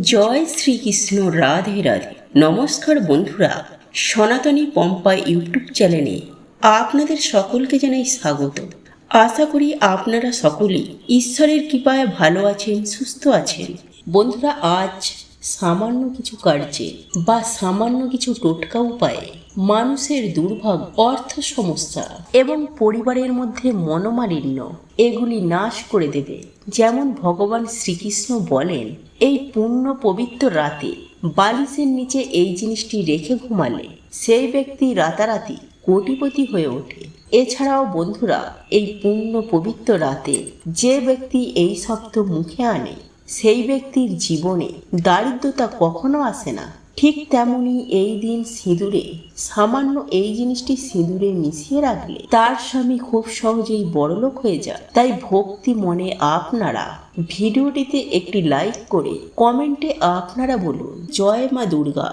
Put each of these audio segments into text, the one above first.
জয় শ্রীকৃষ্ণ রাধে রাধে। নমস্কার বন্ধুরা, সনাতনী পম্পা ইউটিউব চ্যানেলে আপনাদের সকলকে জানাই স্বাগত। আশা করি আপনারা সকলেই ঈশ্বরের কৃপায় ভালো আছেন, সুস্থ আছেন। বন্ধুরা, আজ সামান্য কিছু কার্যে বা সামান্য কিছু টোটকা উপায়ে মানুষের দুর্ভাগ, অর্থ সমস্যা এবং পরিবারের মধ্যে মনোমালিন্য, এগুলি নাশ করে দেবে। যেমন ভগবান শ্রীকৃষ্ণ বলেন, এই পূর্ণ পবিত্র রাতে বালিশের নিচে এই জিনিসটি রেখে ঘুমালে সেই ব্যক্তি রাতারাতি কোটিপতি হয়ে ওঠে। এছাড়াও বন্ধুরা, এই পূর্ণ পবিত্র রাতে যে ব্যক্তি এই শব্দ মুখে আনে, সেই ব্যক্তির জীবনে দারিদ্রতা কখনো আসে না। ঠিক তেমনি এই দিন সিঁদুরে, সামান্য এই জিনিসটি সিঁদুরে মিশিয়ে রাখলে তার স্বামী খুব সহজেই বড়লোক হয়ে যায় তাই ভক্তি মনে আপনারা ভিডিওটিতে একটি লাইক করে কমেন্টে আপনারা বলুন, জয় মা দুর্গা,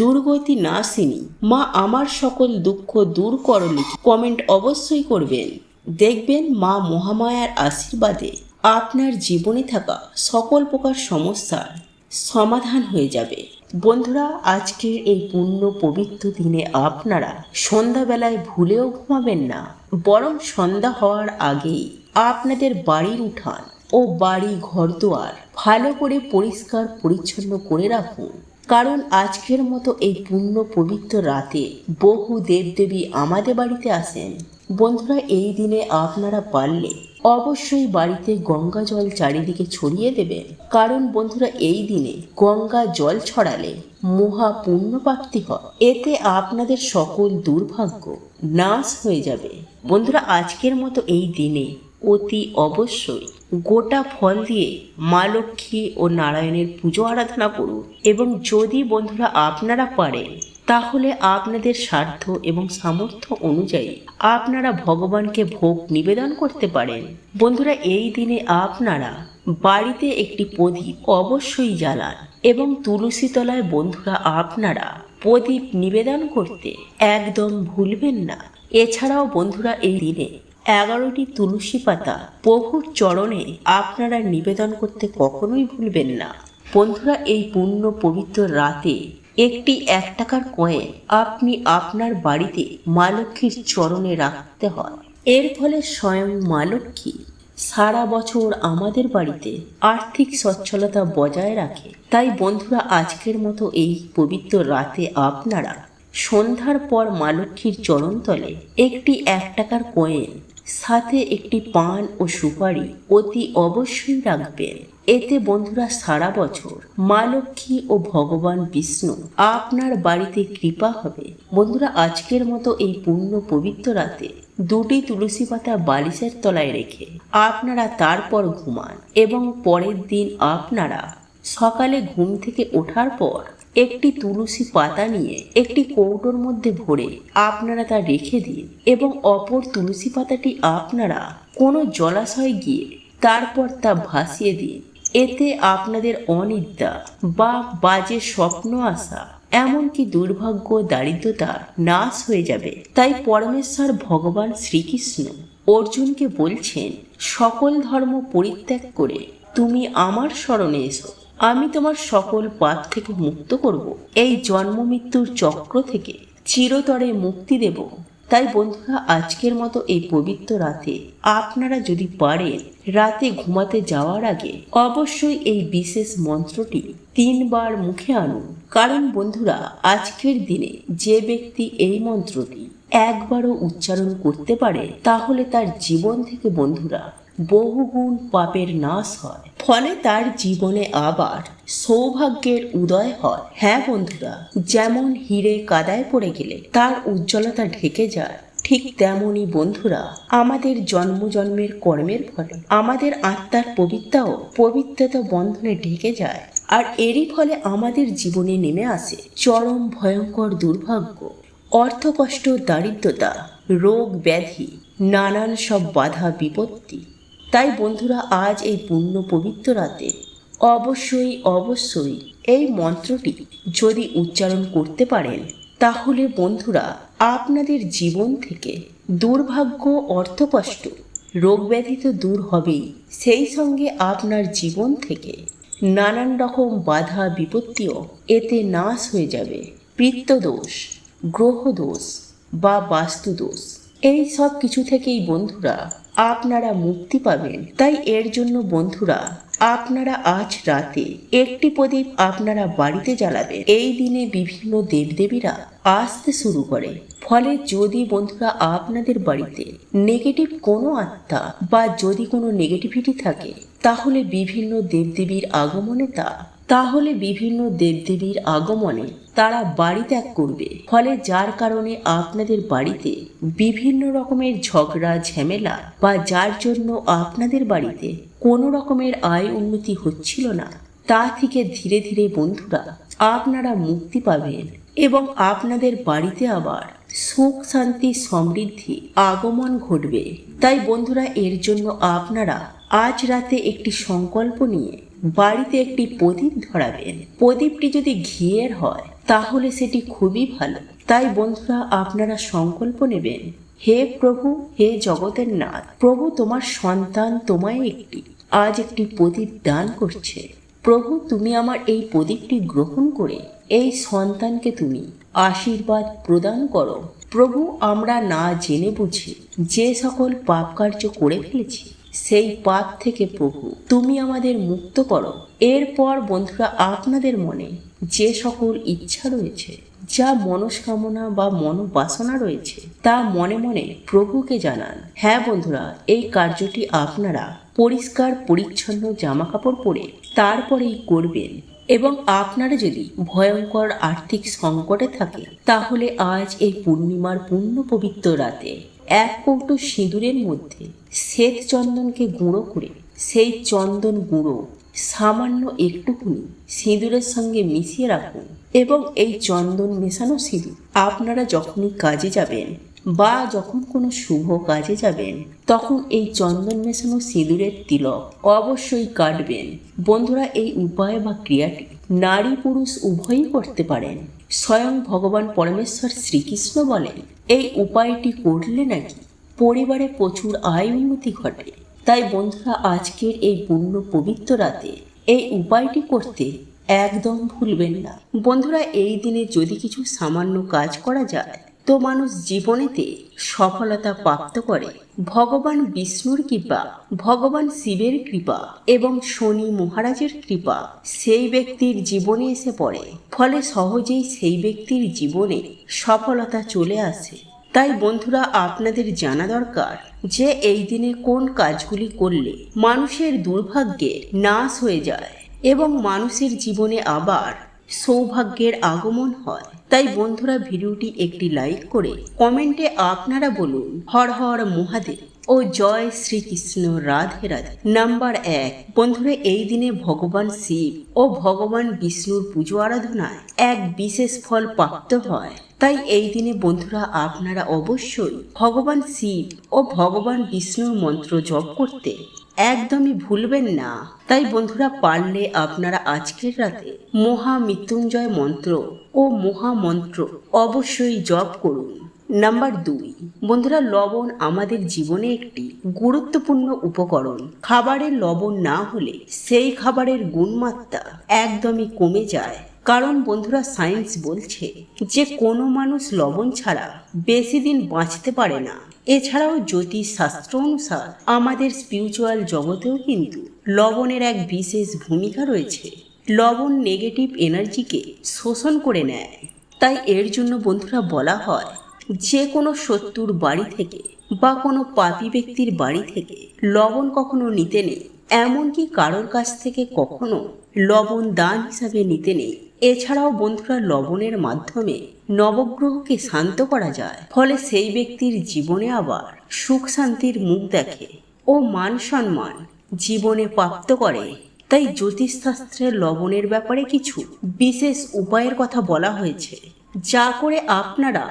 দুর্গতি নাসিনী, মা আমার সকল দুঃখ দূর করলি কমেন্ট অবশ্যই করবেন। দেখবেন মা মহামায়ার আশীর্বাদে আপনার জীবনে থাকা সকল প্রকার সমস্যার সমাধান হয়ে যাবে। বন্ধুরা আজকের এই পূর্ণ পবিত্র দিনে আপনারা সন্ধ্যাবেলায় ভুলেও ঘুমাবেন না, বরং সন্ধ্যা হওয়ার আগেই আপনাদের বাড়ির উঠান ও বাড়ি ঘরদুয়ার ভালো করে পরিষ্কার পরিচ্ছন্ন করে রাখুন। কারণ আজকের মতো এই পূর্ণ পবিত্র রাতে বহু দেবদেবী আমাদের বাড়িতে আসেন। বন্ধুরা, এই দিনে আপনারা পারলে অবশ্যই বাড়িতে গঙ্গা জল চারিদিকে ছড়িয়ে দেবেন কারণ বন্ধুরা, এই দিনে গঙ্গা জল ছড়ালে মহা পুণ্য প্রাপ্তি হয়। এতে আপনাদের সকল দুর্ভাগ্য নাশ হয়ে যাবে। বন্ধুরা, আজকের মতো এই দিনে অতি অবশ্যই গোটা ফল দিয়ে মা লক্ষ্মী ও নারায়ণের পুজো আরাধনা করুন। এবং যদি বন্ধুরা আপনারা পারেন তাহলে আপনাদের স্বার্থ এবং সামর্থ্য অনুযায়ী আপনারা ভগবানকে ভোগ নিবেদন করতে পারেন। বন্ধুরা, এই দিনে আপনারা বাড়িতে একটি প্রদীপ অবশ্যই জ্বালান এবং তুলসী তলায় বন্ধুরা আপনারা প্রদীপ নিবেদন করতে একদম ভুলবেন না। এছাড়াও বন্ধুরা, এই দিনে এগারোটি তুলসী পাতা প্রভুর চরণে আপনারা নিবেদন করতে কখনোই ভুলবেন না। বন্ধুরা, এই পূর্ণ পবিত্র রাতে একটি এক টাকার কয়েন আপনি আপনার বাড়িতে মা লক্ষ্মীর চরণে রাখতে হয়। এর ফলে স্বয়ং মা লক্ষ্মী সারা বছর আমাদের বাড়িতে আর্থিক সচ্ছলতা বজায় রাখে। তাই বন্ধুরা, আজকের মতো এই পবিত্র রাতে আপনারা সন্ধ্যার পর মা লক্ষ্মীর চরণতলে একটি এক টাকার কয়েন, সাথে একটি পান ও সুপারি অতি অবশ্যই রাখবেন। এতে বন্ধুরা সারা বছর মা লক্ষ্মী ও ভগবান বিষ্ণু আপনার বাড়িতে কৃপা হবে। বন্ধুরা, আজকের মতো এই পূর্ণ পবিত্র রাতে দুটি তুলসী পাতা বালিশের তলায় রেখে আপনারা তারপর ঘুমান এবং পরের দিন আপনারা সকালে ঘুম থেকে ওঠার পর একটি তুলসী পাতা নিয়ে একটি কৌটোর মধ্যে ভরে আপনারা তা রেখে দিন এবং অপর তুলসী পাতাটি আপনারা কোনো জলাশয়ে গিয়ে তারপর তা ভাসিয়ে দিন। এতে আপনাদের অনিদ্রা বা বাজে স্বপ্ন আসা, এমনকি দুর্ভাগ্য দারিদ্রতা নাশ হয়ে যাবে। তাই পরমেশ্বর ভগবান শ্রীকৃষ্ণ অর্জুনকে বলছেন, সকল ধর্ম পরিত্যাগ করে তুমি আমার স্মরণে এসো। আমি তোমার সকল পাপ থেকে মুক্ত করব। এই জন্ম মৃত্যুর চক্র থেকে চিরতরে মুক্তি দেব। তাই বন্ধুরা, আজকের মতো এই পবিত্র রাতে আপনারা যদি পারেন রাতে ঘুমাতে যাওয়ার আগে অবশ্যই এই বিশেষ মন্ত্রটি তিনবার মুখে আনুন। কারণ বন্ধুরা, আজকের দিনে যে ব্যক্তি এই মন্ত্রটি একবারও উচ্চারণ করতে পারে, তাহলে তার জীবন থেকে বন্ধুরা বহুগুণ পাপের নাশ হয়। ফলে তার জীবনে আবার সৌভাগ্যের উদয় হয়। হ্যাঁ বন্ধুরা, যেমন হিরে কাদায় পড়ে গেলে তার উজ্জ্বলতা ঢেকে যায়, ঠিক তেমনই বন্ধুরা, আমাদের জন্ম জন্মের কর্মের ফলে। আমাদের আত্মার পবিত্রাও পবিত্রতা বন্ধনে ঢেকে যায়। আর এরই ফলে আমাদের জীবনে নেমে আসে চরম ভয়ঙ্কর দুর্ভাগ্য। অর্থকষ্ট, দারিদ্রতা, রোগ ব্যাধি, নানান সব বাধা বিপত্তি। তাই বন্ধুরা, আজ এই পূর্ণ পবিত্র রাতে অবশ্যই অবশ্যই এই মন্ত্রটি যদি উচ্চারণ করতে পারেন, তাহলে বন্ধুরা, আপনাদের জীবন থেকে দুর্ভাগ্য, অর্থকষ্ট রোগ ব্যাধি তো দূর হবেই। সেই সঙ্গে আপনার জীবন থেকে নানান রকম বাধা, বিপত্তিও এতে নাশ হয়ে যাবে। পিত্তদোষ, গ্রহদোষ বা বাস্তুদোষ। এই সব কিছু থেকেই বন্ধুরা, আপনারা মুক্তি পাবেন। তাই এর জন্য বন্ধুরা, আপনারা আজ রাতে একটি প্রদীপ আপনারা বাড়িতে জ্বালাবেন। এই দিনে বিভিন্ন দেবদেবীরা আসতে শুরু করে। ফলে যদি বন্ধুরা আপনাদের বাড়িতে নেগেটিভ কোনো আত্মা বা যদি কোনো নেগেটিভিটি থাকে, তাহলে বিভিন্ন দেবদেবীর আগমনে তা তাহলে বিভিন্ন দেবদেবীর আগমনে তারা বাড়ি ত্যাগ করবে। ফলে যার কারণে আপনাদের বাড়িতে বিভিন্ন রকমের ঝগড়া, ঝামেলা বা যার জন্য আপনাদের বাড়িতে কোনো রকমের আয় উন্নতি হচ্ছিল না, তা থেকে ধীরে ধীরে বন্ধুরা আপনারা মুক্তি পাবেন এবং আপনাদের বাড়িতে আবার সুখ, শান্তি, সমৃদ্ধি আগমন ঘটবে। তাই বন্ধুরা, এর জন্য আপনারা আজ রাতে একটি সংকল্প নিয়ে বাড়িতে একটি প্রদীপ ধরাবেন। প্রদীপটি যদি ঘিয়ের হয়, তাহলে সেটি খুবই ভালো। তাই বন্ধুরা, আপনারা সংকল্প নেবেন, হে প্রভু, হে জগতের নাথ, প্রভু তোমার সন্তান তোমায় একটি, আজ একটি প্রদীপ দান করছে। প্রভু, তুমি আমার এই প্রদীপটি গ্রহণ করে এই সন্তানকে তুমি আশীর্বাদ প্রদান করো। প্রভু, আমরা না জেনে বুঝে যে সকল পাপ কার্য করে ফেলেছি। সেই পাপ থেকে প্রভু, তুমি আমাদের মুক্ত করো। এরপর বন্ধুরা, আপনাদের মনে যে সকল ইচ্ছা রয়েছে, যা মনস্কামনা বা মনোবাসনা রয়েছে, তা মনে মনে প্রভুকে জানান। হ্যাঁ বন্ধুরা, এই কার্যটি আপনারা পরিষ্কার, পরিচ্ছন্ন জামা কাপড় পরে তারপরেই করবেন। এবং আপনারা যদি ভয়ঙ্কর আর্থিক সংকটে থাকে, তাহলে আজ এই পূর্ণিমার পূর্ণ পবিত্র রাতে এক কৌটো সিঁদুরের মধ্যে শ্বেত চন্দনকে গুঁড়ো করে, সেই চন্দন গুঁড়ো সামান্য একটুকুনি সিঁদুরের সঙ্গে মিশিয়ে রাখুন এবং এই চন্দন মেশানো সিঁদুর আপনারা যখনই কাজে যাবেন বা যখন কোনো শুভ কাজে যাবেন, তখন এই চন্দন মেশানো সিঁদুরের তিলক অবশ্যই কাটবেন। বন্ধুরা, এই উপায় বা ক্রিয়াটি নারী পুরুষ উভয়ই করতে পারেন। স্বয়ং ভগবান পরমেশ্বর শ্রীকৃষ্ণ বলেন, এই উপায়টি করলে নাকি পরিবারে প্রচুর আয় উন্নতি ঘটে। তাই বন্ধুরা, আজকের এই পূর্ণ পবিত্র রাতে এই উপায়টি করতে একদম ভুলবেন না। বন্ধুরা, এই দিনে যদি কিছু সামান্য কাজ করা যায় তো মানুষ জীবনেতে সফলতা প্রাপ্ত করে। ভগবান বিষ্ণুর কৃপা, ভগবান শিবের কৃপা এবং শনি মহারাজের কৃপা সেই ব্যক্তির জীবনে এসে পড়ে। ফলে সহজেই সেই ব্যক্তির জীবনে সফলতা চলে আসে। তাই বন্ধুরা, আপনাদের জানা দরকার যে এই দিনে কোন কাজগুলি করলে মানুষের দুর্ভাগ্যে নাশ হয়ে যায় এবং মানুষের জীবনে আবার সৌভাগ্যের আগমন হয়। তাই বন্ধুরা, ভিডিওটি একটি লাইক করে কমেন্টে আপনারা বলুন, হর হর মহাদেব ও জয় শ্রীকৃষ্ণ রাধে রাধে। নাম্বার এক, বন্ধুরা, এই দিনে ভগবান শিব ও ভগবান বিষ্ণুর পুজো আরাধনায় এক বিশেষ ফল প্রাপ্ত হয়। তাই এই দিনে বন্ধুরা, আপনারা অবশ্যই ভগবান শিব ও ভগবান বিষ্ণুর মন্ত্র জপ করতে একদমই ভুলবেন না। তাই বন্ধুরা, পারলে আপনারা আজকের রাতে মহা মৃত্যুঞ্জয় মন্ত্র ও মহা মন্ত্র অবশ্যই জপ করুন। নাম্বার দুই। বন্ধুরা, লবণ আমাদের জীবনে একটি গুরুত্বপূর্ণ উপকরণ। খাবারের লবণ না হলে সেই খাবারের গুণমাত্রা একদমই কমে যায়। কারণ বন্ধুরা সায়েন্স বলছে যে কোনো মানুষ লবণ ছাড়া বেশি দিন বাঁচতে পারে না। এছাড়াও জ্যোতিষ শাস্ত্র অনুসার আমাদের স্পিরিচুয়াল জগতেও কিন্তু লবণের এক বিশেষ ভূমিকা রয়েছে। লবণ নেগেটিভ এনার্জিকে শোষণ করে নেয়। তাই এর জন্য বন্ধুরা বলা হয়, যে কোনো শত্রুর বাড়ি থেকে বা কোনো পাপী ব্যক্তির বাড়ি থেকে লবণ কখনো নিতে নেই। এমনকি কারোর কাছ থেকে কখনো লবণ দান হিসাবে নিতে নেই। এছাড়াও বন্ধুরা লবণের মাধ্যমে নবগ্রহকে শান্ত করা যায়। ফলে সেই ব্যক্তির জীবনে আবার সুখ শান্তির মুখ দেখে ও মান সম্মান জীবনে প্রাপ্ত করে। তাই জ্যোতিষশাস্ত্রের লবণের ব্যাপারে কিছু বিশেষ উপায়ের কথা বলা হয়েছে, যা করে আপনারা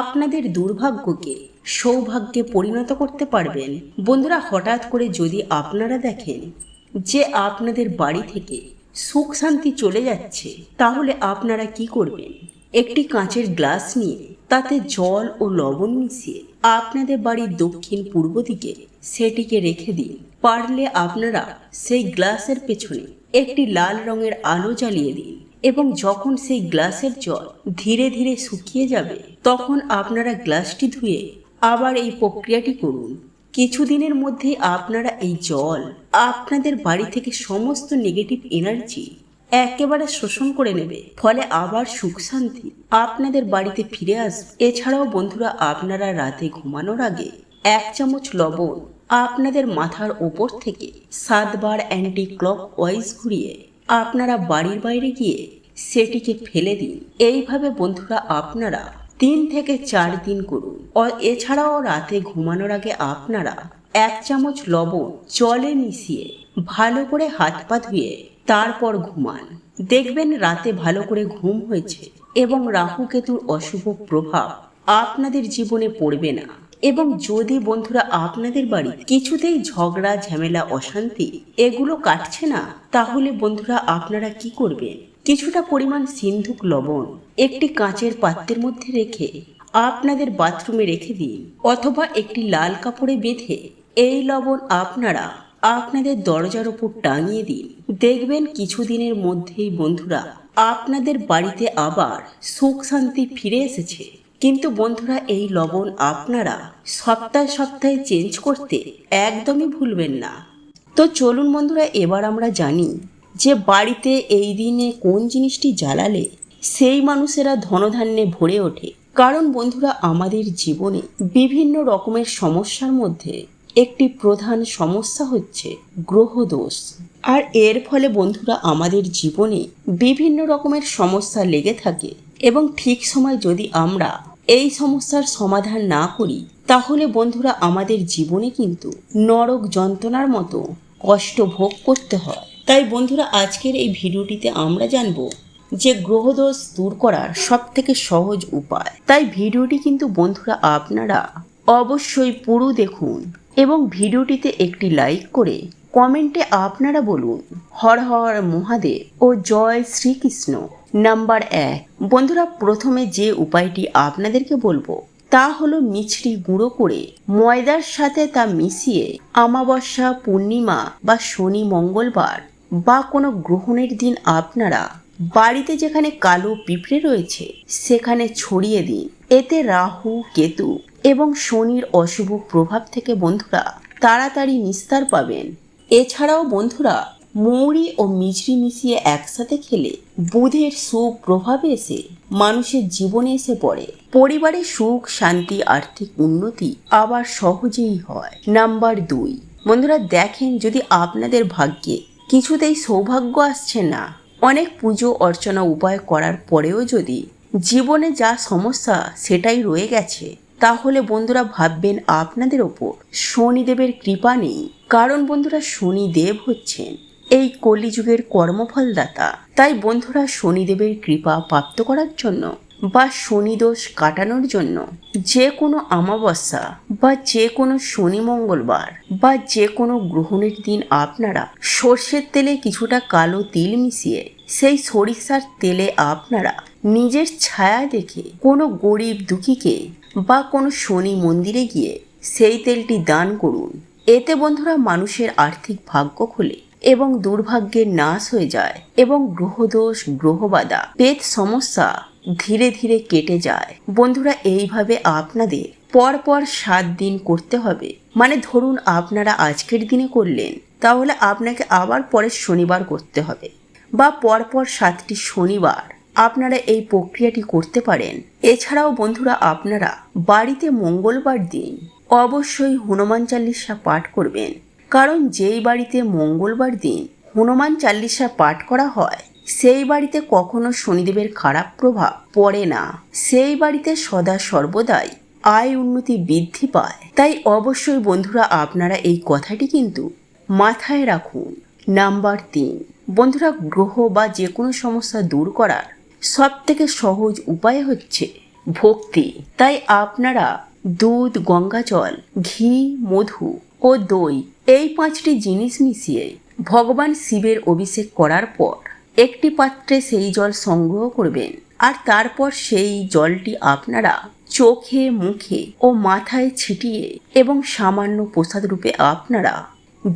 আপনাদের দুর্ভাগ্যকে সৌভাগ্যে পরিণত করতে পারবেন। বন্ধুরা হঠাৎ করে যদি আপনারা দেখেন যে আপনাদের বাড়ি থেকে সুখ শান্তি চলে যাচ্ছে, তাহলে আপনারা কি করবেন? একটি কাঁচের গ্লাস নিয়ে তাতে জল ও লবণ মিশিয়ে আপনাদের বাড়ির দক্ষিণ পূর্ব দিকে সেটিকে রেখে দিন। পারলে আপনারা সেই গ্লাসের পেছনে একটি লাল রঙের আলো জ্বালিয়ে দিন এবং যখন সেই গ্লাসের জল ধীরে ধীরে শুকিয়ে যাবে, তখন আপনারা গ্লাসটি ধুয়ে আবার এই প্রক্রিয়াটি করুন। কিছুদিনের মধ্যে আপনারা এই জল আপনাদের বাড়ি থেকে সমস্ত নেগেটিভ এনার্জি একেবারে শোষণ করে নেবে। ফলে আবার সুখ শান্তি আপনাদের বাড়িতে ফিরে আসবে। এছাড়াও বন্ধুরা, আপনারা রাতে ঘুমানোর আগে এক চামচ লবণ আপনাদের মাথার ওপর থেকে সাতবার অ্যান্টি ক্লক ওয়াইজ ঘুরিয়ে আপনারা বাড়ির বাইরে গিয়ে সেটিকে ফেলে দিন। এইভাবে বন্ধুরা, আপনারা তিন থেকে চার দিন করুন। এছাড়াও রাতে ঘুমানোর আগে আপনারা এক চামচ লবণ, জলে মিশিয়ে ভালো করে হাত পা ধুয়ে তারপর ঘুমান। দেখবেন রাতে ভালো করে ঘুম হয়েছে এবং রাহু কেতুর অশুভ প্রভাব আপনাদের জীবনে পড়বে না। এবং যদি বন্ধুরা আপনাদের বাড়ি কিছুতেই ঝগড়া, ঝামেলা, অশান্তি এগুলো কাটছে না, তাহলে বন্ধুরা আপনারা কি করবেন? কিছুটা পরিমাণ সিন্ধুক লবণ একটি কাঁচের পাত্রের মধ্যে রেখে আপনাদের বাথরুমে রেখে দিন, অথবা একটি লাল কাপড়ে বেঁধে এই লবণ আপনারা আপনাদের দরজার উপর টাঙিয়ে দিন। দেখবেন কিছুদিনের মধ্যেই বন্ধুরা, আপনাদের বাড়িতে আবার সুখ শান্তি ফিরে এসেছে। কিন্তু বন্ধুরা, এই লবণ আপনারা সপ্তাহে সপ্তাহে চেঞ্জ করতে একদমই ভুলবেন না। তো চলুন বন্ধুরা, এবার আমরা জানি যে বাড়িতে এই দিনে কোন জিনিসটি জ্বালালে, সেই মানুষেরা ধনধান্যে ভরে ওঠে। কারণ বন্ধুরা, আমাদের জীবনে বিভিন্ন রকমের সমস্যার মধ্যে একটি প্রধান সমস্যা হচ্ছে গ্রহদোষ আর এর ফলে বন্ধুরা, আমাদের জীবনে বিভিন্ন রকমের সমস্যা লেগে থাকে এবং ঠিক সময় যদি আমরা এই সমস্যার সমাধান না করি, তাহলে বন্ধুরা, আমাদের জীবনে কিন্তু নরক যন্ত্রণার মতো কষ্ট ভোগ করতে হয়। তাই বন্ধুরা, আজকের এই ভিডিওটিতে আমরা জানব যে গ্রহদোষ দূর করার সব থেকে সহজ উপায়। তাই ভিডিওটি কিন্তু বন্ধুরা, আপনারা অবশ্যই পুরো দেখুন এবং ভিডিওটিতে একটি লাইক করে কমেন্টে আপনারা বলুন, হর হর মহাদেব ও জয় শ্রীকৃষ্ণ। নাম্বার এক। বন্ধুরা, প্রথমে যে উপায়টি আপনাদেরকে বলব, তা হলো মিছরি গুঁড়ো করে ময়দার সাথে তা মিশিয়ে আমাবস্যা, পূর্ণিমা বা শনি মঙ্গলবার বা কোনো গ্রহণের দিন আপনারা বাড়িতে যেখানে কালো পিঁপড়ে রয়েছে, সেখানে ছড়িয়ে দিন। এতে রাহু, কেতু এবং শনির অশুভ প্রভাব থেকে বন্ধুরা তাড়াতাড়ি নিস্তার পাবেন। এছাড়াও বন্ধুরা, মৌরি ও মিছরি মিশিয়ে একসাথে খেলে বুধের সুপ্রভাব এসে মানুষের জীবনে এসে পড়ে। পরিবারে সুখ, শান্তি, আর্থিক উন্নতি আবার সহজেই হয়। নাম্বার দুই। বন্ধুরা, দেখেন যদি আপনাদের ভাগ্যে কিছুতেই সৌভাগ্য আসছে না। অনেক পুজো, অর্চনা, উপায় করার পরেও যদি জীবনে যা সমস্যা, সেটাই রয়ে গেছে, তাহলে বন্ধুরা ভাববেন আপনাদের ওপর শনিদেবের কৃপা নেই। কারণ বন্ধুরা শনিদেব হচ্ছেন এই কলিযুগের কর্মফলদাতা। তাই বন্ধুরা শনিদেবের কৃপা প্রাপ্ত করার জন্য বা শনিদোষ কাটানোর জন্য যে কোনো আমাবস্যা বা যে কোনো শনি মঙ্গলবার বা যে কোনো গ্রহণের দিন আপনারা সর্ষের তেলে কিছুটা কালো তিল মিশিয়ে সেই সরিষার তেলে আপনারা নিজের ছায়া দেখে কোনো গরিব দুঃখীকে বা কোনো শনি মন্দিরে গিয়ে সেই তেলটি দান করুন। এতে বন্ধুরা মানুষের আর্থিক ভাগ্য খোলে এবং দুর্ভাগ্যের নাশ হয়ে যায় এবং গ্রহদোষ গ্রহবাদা পেট সমস্যা ধীরে ধীরে কেটে যায়। বন্ধুরা, এইভাবে আপনাদের পর পর সাত দিন করতে হবে। মানে ধরুন, আপনারা আজকের দিনে করলেন, তাহলে আপনাকে আবার পরের শনিবার করতে হবে। বা পরপর সাতটি শনিবার আপনারা এই প্রক্রিয়াটি করতে পারেন। এছাড়াও বন্ধুরা, আপনারা বাড়িতে মঙ্গলবার দিন অবশ্যই হনুমান চাল্লিশা পাঠ করবেন। কারণ যেই বাড়িতে মঙ্গলবার দিন হনুমান চাল্লিশা পাঠ করা হয় সেই বাড়িতে কখনো শনিদেবের খারাপ প্রভাব পড়ে না। সেই বাড়িতে সদা সর্বদাই আয় উন্নতি বৃদ্ধি পায়। তাই অবশ্যই বন্ধুরা, আপনারা এই কথাটি কিন্তু মাথায় রাখুন। নাম্বার তিন, বন্ধুরা, গ্রহ বা যে কোনো সমস্যা দূর করার সব থেকে সহজ উপায় হচ্ছে ভক্তি। তাই আপনারা দুধ গঙ্গাজল ঘি, মধু ও দই এই পাঁচটি জিনিস মিশিয়ে ভগবান শিবের অভিষেক করার পর একটি পাত্রে সেই জল সংগ্রহ করবেন। আর তারপর সেই জলটি আপনারা চোখে, মুখে ও মাথায় ছিটিয়ে এবং সামান্য প্রসাদ রূপে আপনারা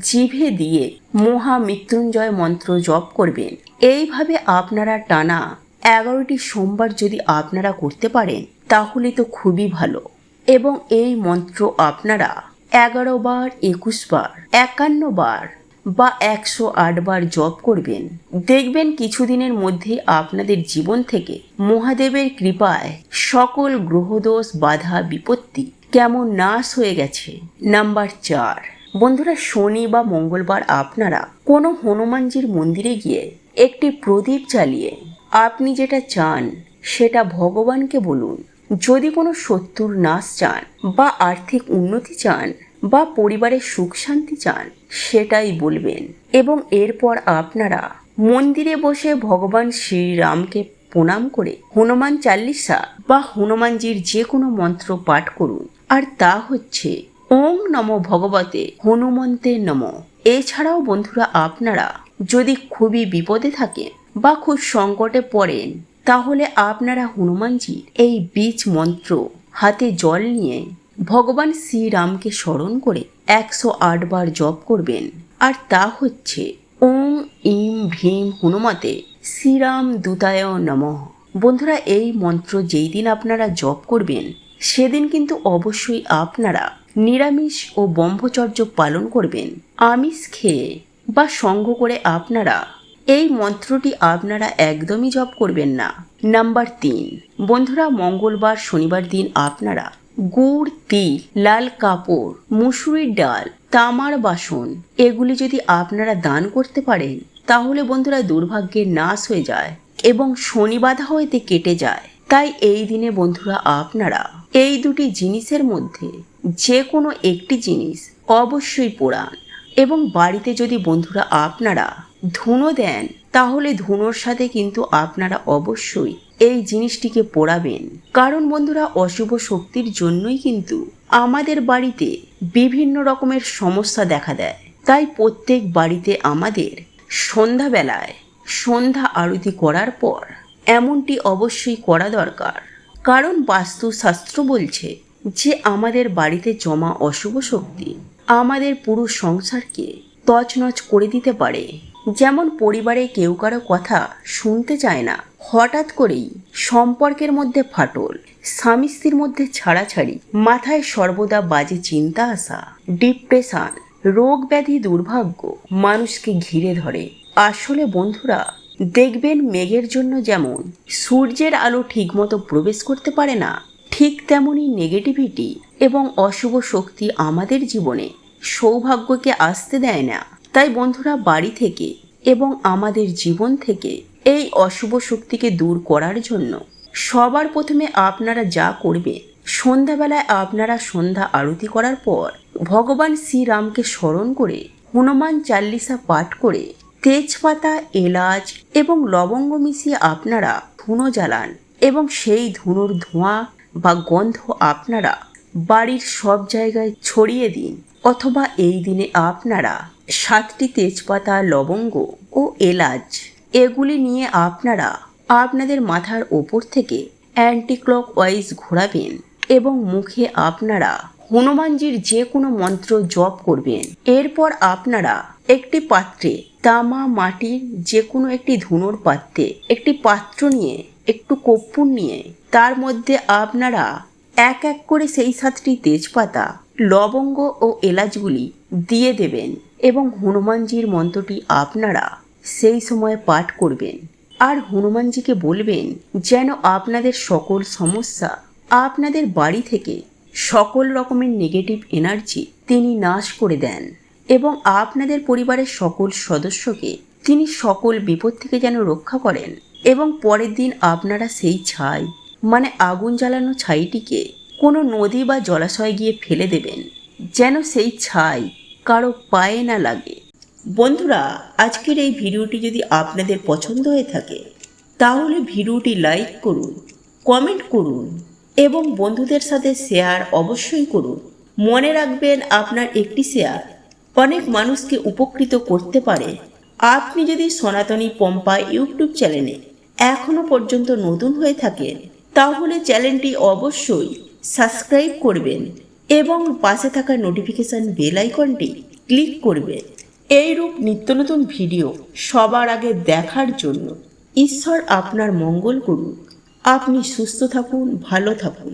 জিভে দিয়ে মহা মৃত্যুঞ্জয় মন্ত্র জপ করবেন। এইভাবে আপনারা টানা এগারোটি সোমবার যদি আপনারা করতে পারেন, তাহলে তো খুবই ভালো। এবং এই মন্ত্র আপনারা এগারো বার, একুশ বার, একান্ন বার বা একশো আটবার জপ করবেন। দেখবেন কিছুদিনের মধ্যে আপনাদের জীবন থেকে মহাদেবের কৃপায় সকল গ্রহদোষ, বাধা, বিপত্তি কেমন নাশ হয়ে গেছে। নাম্বার চার। বন্ধুরা, শনি বা মঙ্গলবার আপনারা কোনো হনুমানজির মন্দিরে গিয়ে একটি প্রদীপ চালিয়ে আপনি যেটা চান সেটা ভগবানকে বলুন। যদি কোনো শত্রুর নাশ চান বা আর্থিক উন্নতি চান বা পরিবারের সুখ শান্তি চান সেটাই বলবেন। এবং এরপর আপনারা মন্দিরে বসে ভগবান শ্রীরামকে প্রণাম করে হনুমান চাল্লিশা বা হনুমানজির যে কোনো মন্ত্র পাঠ করুন। আর তা হচ্ছে ওং নম ভগবতে হনুমন্তে নম। এছাড়াও বন্ধুরা, আপনারা যদি খুবই বিপদে থাকেন বা খুব সংকটে পড়েন, তাহলে আপনারা হনুমানজির এই বীজ মন্ত্র হাতে জল নিয়ে ভগবান শ্রীরামকে স্মরণ করে একশো আট বার জপ করবেন। আর তা হচ্ছে ওং ইম ভীম হনুমতে শ্রীরাম দূতায় নমঃ। বন্ধুরা, এই মন্ত্র যেই দিন আপনারা জপ করবেন, সেদিন কিন্তু অবশ্যই আপনারা নিরামিষ ও ব্রহ্মচর্য পালন করবেন, আমিষ খেয়ে বা সঙ্গ করে আপনারা এই মন্ত্রটি আপনারা একদমই জপ করবেন না। নাম্বার তিন, বন্ধুরা, মঙ্গলবার, শনিবার দিন আপনারা গুড়, তিল, লাল কাপড় মুসুরির ডাল, তামার বাসন, এগুলি যদি আপনারা দান করতে পারেন, তাহলে বন্ধুরা দুর্ভাগ্যের নাশ হয়ে যায় এবং শনি বাধা হইতে কেটে যায়। তাই এই দিনে বন্ধুরা আপনারা এই দুটি জিনিসের মধ্যে যে কোনো একটি জিনিস অবশ্যই পোড়ান এবং বাড়িতে যদি বন্ধুরা আপনারা ধুনো দেন, তাহলে ধুনোর সাথে কিন্তু আপনারা অবশ্যই এই জিনিসটিকে পোড়াবেন। কারণ বন্ধুরা, অশুভ শক্তির জন্যই কিন্তু আমাদের বাড়িতে বিভিন্ন রকমের সমস্যা দেখা দেয়। তাই প্রত্যেক বাড়িতে আমাদের সন্ধ্যাবেলায় সন্ধ্যা আরতি করার পর এমনটি অবশ্যই করা দরকার। কারণ বাস্তুশাস্ত্র বলছে যে, আমাদের বাড়িতে জমা অশুভ শক্তি আমাদের পুরো সংসারকে তছনছ করে দিতে পারে। যেমন পরিবারে কেউ কারও কথা শুনতে চায় না হঠাৎ করেই সম্পর্কের মধ্যে ফাটল, স্বামী স্ত্রীর মধ্যে ছাড়াছাড়ি, মাথায় সর্বদা বাজে চিন্তা আসা ডিপ্রেশন রোগ ব্যাধি দুর্ভাগ্য মানুষকে ঘিরে ধরে। আসলে বন্ধুরা, দেখবেন মেঘের জন্য যেমন সূর্যের আলো ঠিকমতো প্রবেশ করতে পারে না, ঠিক তেমনই নেগেটিভিটি এবং অশুভ শক্তি আমাদের জীবনে সৌভাগ্যকে আসতে দেয় না। তাই বন্ধুরা, বাড়ি থেকে এবং আমাদের জীবন থেকে এই অশুভ শক্তিকে দূর করার জন্য সবার প্রথমে আপনারা যা করবে সন্ধ্যাবেলায় আপনারা সন্ধ্যা আরতি করার পর ভগবান শ্রীরামকে স্মরণ করে হনুমান চাল্লিশা পাঠ করে তেজপাতা, এলাচ এবং লবঙ্গ মিশিয়ে আপনারা ধুনো জ্বালান এবং সেই ধুনোর ধোঁয়া বা গন্ধ আপনারা বাড়ির সব জায়গায় ছড়িয়ে দিন অথবা এই দিনে আপনারা সাতটি তেজপাতা, লবঙ্গ ও এলাচ এগুলি নিয়ে আপনারা আপনাদের মাথার ওপর থেকে অ্যান্টি ক্লক ওয়াইজ ঘোরাবেন এবং মুখে আপনারা হনুমানজির যে কোনো মন্ত্র জপ করবেন। এরপর আপনারা একটি পাত্রে তামা মাটির যে কোনো একটি ধুনোর পাত্রে একটি পাত্র নিয়ে, একটু কর্পূর নিয়ে, তার মধ্যে আপনারা এক এক করে সেই সাতটি তেজপাতা, লবঙ্গ ও এলাচগুলি দিয়ে দেবেন এবং হনুমানজির মন্ত্রটি আপনারা সেই সময় পাঠ করবেন। আর হনুমানজিকে বলবেন, যেন আপনাদের সকল সমস্যা আপনাদের বাড়ি থেকে সকল রকমের নেগেটিভ এনার্জি তিনি নাশ করে দেন এবং আপনাদের পরিবারের সকল সদস্যকে তিনি সকল বিপদ থেকে যেন রক্ষা করেন এবং পরের দিন আপনারা সেই ছাই মানে আগুন জ্বালানো ছাইটিকে কোনো নদী বা জলাশয়ে গিয়ে ফেলে দেবেন। যেন সেই ছাই কারও পায়ে না লাগে। বন্ধুরা, আজকের এই ভিডিওটি যদি আপনাদের পছন্দ হয়ে থাকে, তাহলে ভিডিওটি লাইক করুন, কমেন্ট করুন এবং বন্ধুদের সাথে শেয়ার অবশ্যই করুন। মনে রাখবেন, আপনার একটি শেয়ার অনেক মানুষকে উপকৃত করতে পারে। আপনি যদি সনাতনী পম্পা ইউটিউব চ্যানেলে এখনও পর্যন্ত নতুন হয়ে থাকেন, তাহলে চ্যানেলটি অবশ্যই সাবস্ক্রাইব করবেন এবং পাশে থাকা নোটিফিকেশন বেল আইকনটি ক্লিক করবেন। এইরূপ নিত্য নতুন ভিডিও সবার আগে দেখার জন্য ঈশ্বর আপনার মঙ্গল করুন। আপনি সুস্থ থাকুন, ভালো থাকুন।